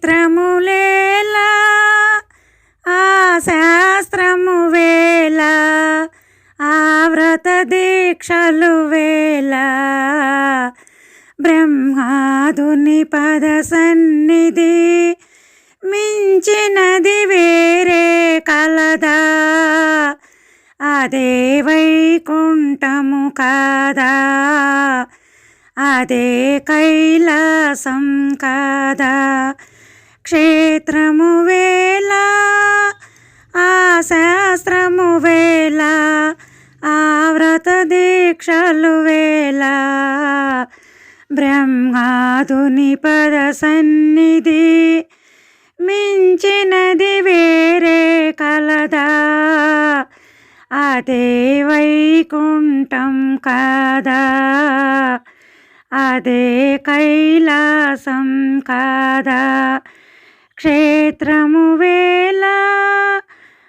క్షేత్రములేలా ఆ శాస్త్రము వేళ ఆ వ్రత దీక్షలు వేళ బ్రహ్మాదుని పద సన్నిధి మించినది వేరే కలదా. అదే వైకుంఠము కాదా. అదే కైలాసం కాదా. క్షేత్రము వేళ ఆ శాస్త్రము వేళ ఆ వ్రత దీక్షలు వేళ. బ్రహ్మాదుని పద సన్నిధి మించినది వేరే కలదా. అదే వైకుంఠం కాదా. అదే కైలాసం కాదా. క్షేత్రము వేళ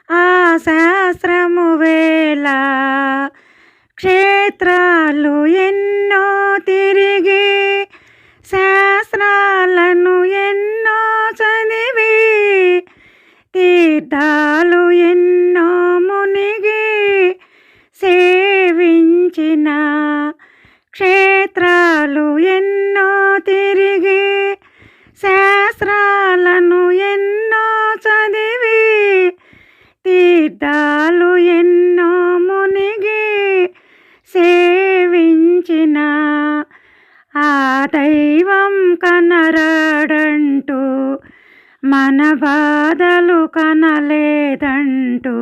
ఆ శాస్త్రము వేళ. క్షేత్రాలు ఎన్నో తిరిగి శాస్త్రాలను ఎన్నో చదివి తీర్థాలు ఎన్నో మునిగి సేవించిన సిద్ధాలు ఎన్నో మునిగి సేవించిన ఆ దైవం కనరాడంటూ మన బాధలు కనలేదంటూ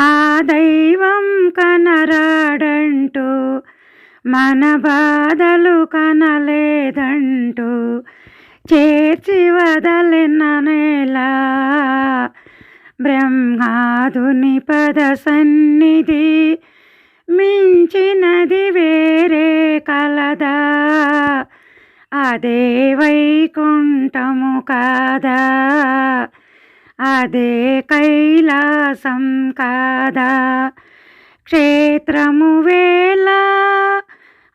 ఆ దైవం కనరాడంటూ మన బాధలు కనలేదంటూ చేర్చి వదలిన నేలా బ్రహ్మాదుని పద సన్నిధి మించినది వేరే కలదా. అదే వైకుంఠము కాదా? అదే కైలాసం కాదా? క్షేత్రము వేళ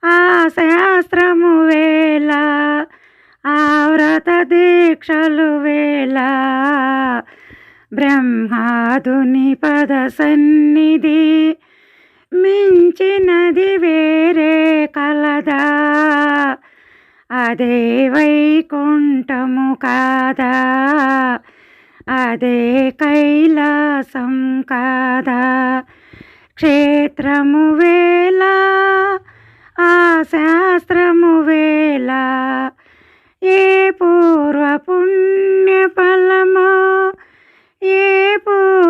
ఆ శాస్త్రము వేళ ఆ వ్రత దీక్షలు వేళ బ్రహ్మాదుని పద సన్నిధి మించినది వేరే కలదా. అదే వైకుంఠము కాదా? అదే కైలాసం కాదా? క్షేత్రము వేళ ఆ శాస్త్రము వేళ ఏ పూర్వపుణ్య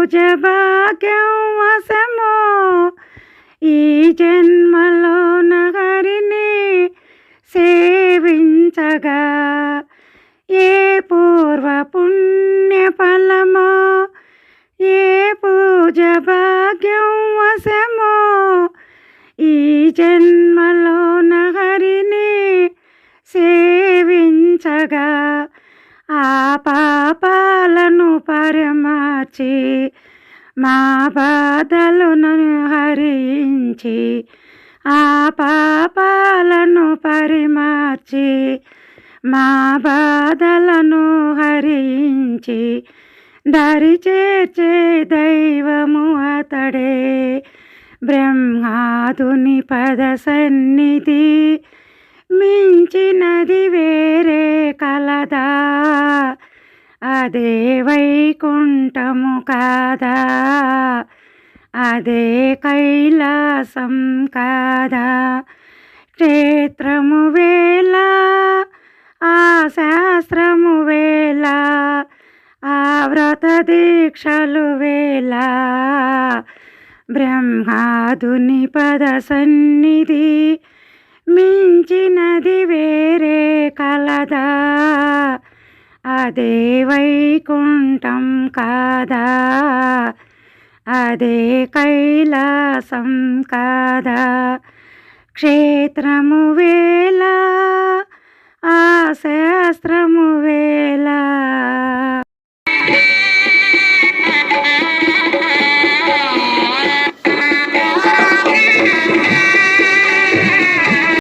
పూజ భాగ్యం వశమో. ఈ జన్మలో నగరిని సేవించగా ఏ పూర్వ పుణ్య ఫలమో ఏ పూజ భాగ్యం వశమో. ఈ జన్మలో నగరిని సేవించగా ఆ పాపాలను పరమాచి మా బాధలను హరించి ఆ పాపాలను పరిమార్చి మా బాధలను హరించి దరి చేర్చే దైవము అతడే. బ్రహ్మాదుని పద సన్నిధి మించినది వేరే కలదా. అదే వైకుంఠము కాదా? అదే కైలాసం కాదా? క్షేత్రము వేళ ఆ శాస్త్రము వేళ ఆ వ్రత దీక్షలు వేళ బ్రహ్మాదుని పద సన్నిధి మించినది వేరే కలదా? అదే వైకుంఠం కాదా? అదే కైలాసం కాదా? క్షేత్రము వేళ ఆ శాస్త్రము వేళ.